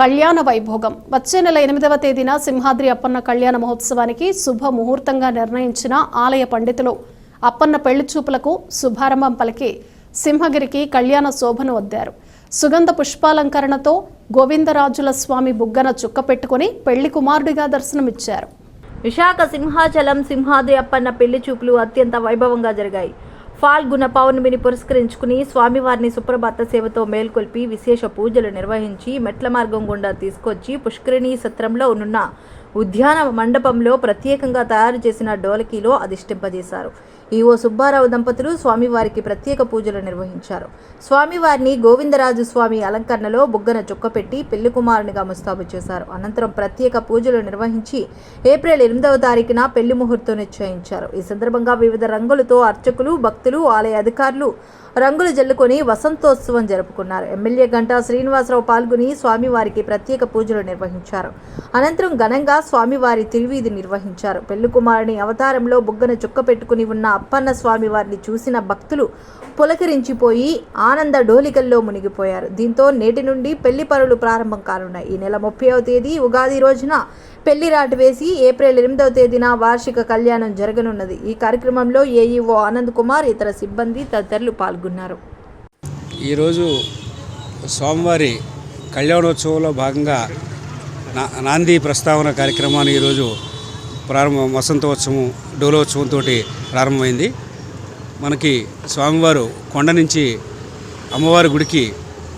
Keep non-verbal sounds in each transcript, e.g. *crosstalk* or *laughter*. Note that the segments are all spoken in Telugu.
కళ్యాణ వైభోగం. వచ్చే నెల ఎనిమిదవ తేదీన సింహాద్రి అప్పన్న కళ్యాణ మహోత్సవానికి శుభ ముహూర్తంగా నిర్ణయించిన ఆలయ పండితులు అప్పన్న పెళ్ళి చూపులకు శుభారంభం పలికి సింహగిరికి కళ్యాణ శోభను వద్దారు. సుగంధ పుష్పాలంకరణతో గోవిందరాజుల స్వామి బుగ్గన చుక్క పెట్టుకుని పెళ్ళి కుమారుడిగా దర్శనమిచ్చారు. విశాఖ సింహాచలం సింహాద్రి అప్పన్న పెళ్ళి చూపులు అత్యంత వైభవంగా జరిగాయి. ఫాల్గుణ పౌర్ణమిని పురస్కరించుకుని స్వామివారిని సుప్రభాత సేవతో మేల్కొల్పి విశేష పూజలు నిర్వహించి మెట్ల మార్గం గుండా తీసుకొచ్చి పుష్కరిణీ సత్రంలో ఉన్న ఉద్యాన మండపంలో ప్రత్యేకంగా తయారు చేసిన డోలకీలో అధిష్టింపజేశారు ఈవో సుబ్బారావు దంపతులు స్వామివారికి ప్రత్యేక పూజలు నిర్వహించారు. స్వామివారిని గోవిందరాజు స్వామి అలంకరణలో బుగ్గన చుక్కపెట్టి పెళ్ళి కుమారునిగా ముస్తాబు చేశారు. అనంతరం ప్రత్యేక పూజలు నిర్వహించి ఏప్రిల్ ఎనిమిదవ తారీఖున పెళ్ళి ముహూర్తం నిశ్చయించారు. ఈ సందర్భంగా వివిధ రంగులతో అర్చకులు భక్తులు ఆలయ అధికారులు రంగులు జల్లుకొని వసంతోత్సవం జరుపుకున్నారు. ఎమ్మెల్యే గంటా శ్రీనివాసరావు పాల్గొని స్వామివారికి ప్రత్యేక పూజలు నిర్వహించారు. అనంతరం ఘనంగా స్వామివారి తిరువీధి నిర్వహించారు. పెళ్ళి కుమారుని అవతారంలో బుగ్గన చుక్క పెట్టుకుని ఉన్న అప్పన్న స్వామి వారిని చూసిన భక్తులు పులకరించిపోయి ఆనంద డోలికల్లో మునిగిపోయారు. దీంతో నేటి నుండి పెళ్ళి పనులు ప్రారంభం కానున్నాయి. ఈ నెల ముప్పైవ తేదీ ఉగాది రోజున పెళ్ళి రాటు వేసి ఏప్రిల్ ఎనిమిదవ తేదీన వార్షిక కళ్యాణం జరగనున్నది. ఈ కార్యక్రమంలో ఏఈఓ ఆనంద్ కుమార్ ఇతర సిబ్బంది తదితరులు పాల్గొన్నారు. ఈరోజు స్వామివారి కళ్యాణోత్సవంలో భాగంగా నాంది ప్రస్తావన కార్యక్రమాన్ని ఈరోజు ప్రారంభం వసంతోత్సవం డోలోత్సవంతో ప్రారంభమైంది. మనకి స్వామివారు కొండ నుంచి అమ్మవారి గుడికి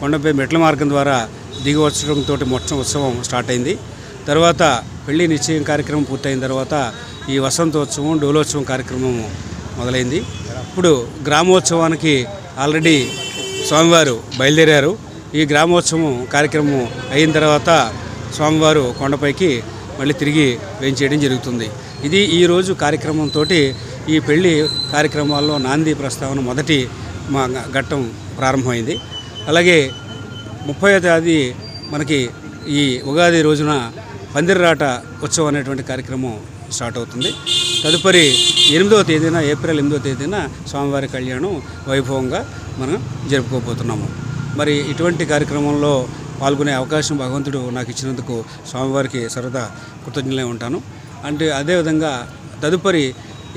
కొండపై మెట్ల మార్గం ద్వారా దిగి వచ్చడంతో మొత్తం ఉత్సవం స్టార్ట్ అయింది. తర్వాత పెళ్ళి నిశ్చయం కార్యక్రమం పూర్తయిన తర్వాత ఈ వసంతోత్సవం డోలోత్సవం కార్యక్రమం మొదలైంది. ఇప్పుడు గ్రామోత్సవానికి ఆల్రెడీ స్వామివారు బయలుదేరారు. ఈ గ్రామోత్సవం కార్యక్రమం అయిన తర్వాత స్వామివారు కొండపైకి మళ్ళీ తిరిగి వేయించేయడం జరుగుతుంది. ఇది ఈరోజు కార్యక్రమంతో ఈ పెళ్ళి కార్యక్రమాల్లో నాంది ప్రస్తావన మొదటి మా ఘట్టం ప్రారంభమైంది. అలాగే ముప్పై తేదీ మనకి ఈ ఉగాది రోజున పందిర్రాట ఉత్సవం అనేటువంటి కార్యక్రమం స్టార్ట్ అవుతుంది. తదుపరి ఎనిమిదవ తేదీన ఏప్రిల్ ఎనిమిదవ తేదీన స్వామివారి కళ్యాణం వైభవంగా మనం జరుపుకోబోతున్నాము. మరి ఇటువంటి కార్యక్రమంలో పాల్గొనే అవకాశం భగవంతుడు నాకు ఇచ్చినందుకు స్వామివారికి సరదా కృతజ్ఞులై ఉంటాను. అంటే అదేవిధంగా తదుపరి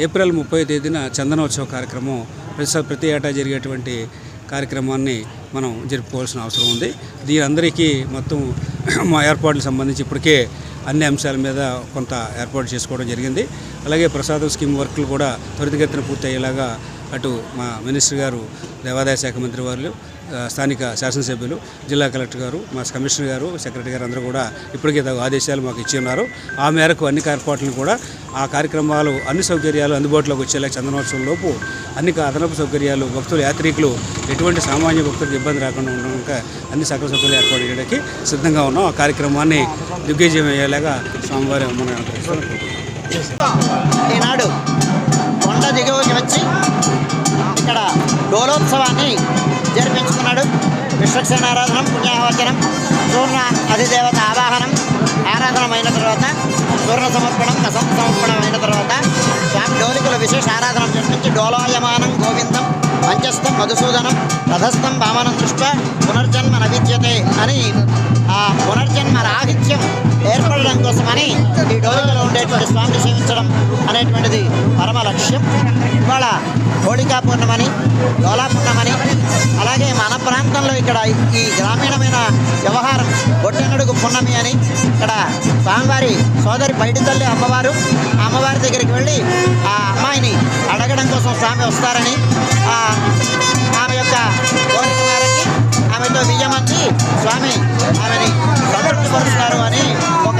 ఏప్రిల్ ముప్పై తేదీన చందనోత్సవ కార్యక్రమం ప్రతి ప్రతి ఏటా జరిగేటువంటి కార్యక్రమాన్ని మనం జరుపుకోవాల్సిన అవసరం ఉంది. దీని అందరికీ మొత్తం *clears throat* మా ఏర్పాట్లకు సంబంధించి ఇప్పటికే అన్ని అంశాల మీద కొంత ఏర్పాటు చేసుకోవడం జరిగింది. అలాగే ప్రసాదం స్కీమ్ వర్క్లు కూడా త్వరితగతిన పూర్తి అయ్యేలాగా అటు మా మినిస్టర్ గారు దేవాదాయ శాఖ మంత్రి వారు స్థానిక శాసనసభ్యులు జిల్లా కలెక్టర్ గారు మా కమిషనర్ గారు సెక్రటరీ గారు అందరూ కూడా ఇప్పటికే తగు ఆదేశాలు మాకు ఇచ్చి ఉన్నారు ఆ మేరకు అన్ని ఏర్పాట్లను కూడా ఆ కార్యక్రమాలు అన్ని సౌకర్యాలు అందుబాటులోకి వచ్చేలా చందనోత్సవం లోపు అన్ని అదనపు సౌకర్యాలు భక్తులు యాత్రికులు ఎటువంటి సామాన్య భక్తులకు ఇబ్బంది రాకుండా ఉండడానికి అన్ని సకల సౌకర్యాలు ఏర్పాటు చేయడానికి సిద్ధంగా ఉన్నాం. ఆ కార్యక్రమాన్ని దిగ్గజం అయ్యేలాగా స్వామివారి మన ఈనాడు కొండ దిగువకి వచ్చి రథోత్సవాన్ని జరిపించుకున్నాడు. విశ్వక్సేన ఆరాధనం పుణ్యాహవచనం పూర్ణ అధిదేవత ఆవాహనం ఆరాధనం అయిన తర్వాత పూర్ణ సమర్పణం కసం సమర్పణం అయిన తర్వాత స్వామి డోలికుల విశేష ఆరాధన జరిపించి డోలాయమానం గోవిందం పంచస్థం మధుసూదనం రథస్థం భామనం దృష్ట్యా పునర్జన్మ నవిద్యతే అని ఆ పునర్జన్మ రాహిత్యం ఏర్పడడం కోసమని ఈ డోలికలో ఉండేటువంటి స్వామిని సేవించడం అనేటువంటిది పరమ లక్ష్యం. ఇవాళ హోళికా పూర్ణమని డోలా పూర్ణమని అలాగే మన ప్రాంతంలో ఇక్కడ ఈ గ్రామీణమైన వ్యవహారం బొట్టెనడుగు పున్నమి అని ఇక్కడ స్వామివారి సోదరి బయటి తల్లి అమ్మవారు అమ్మవారి దగ్గరికి వెళ్ళి ఆ అమ్మాయిని అడగడం కోసం స్వామి వస్తారని ఆమె యొక్క కోరిక మేరకి ఆమెతో బియ్యమంది స్వామి ఆమెని సంతృప్తిపరుస్తారు అని ఒక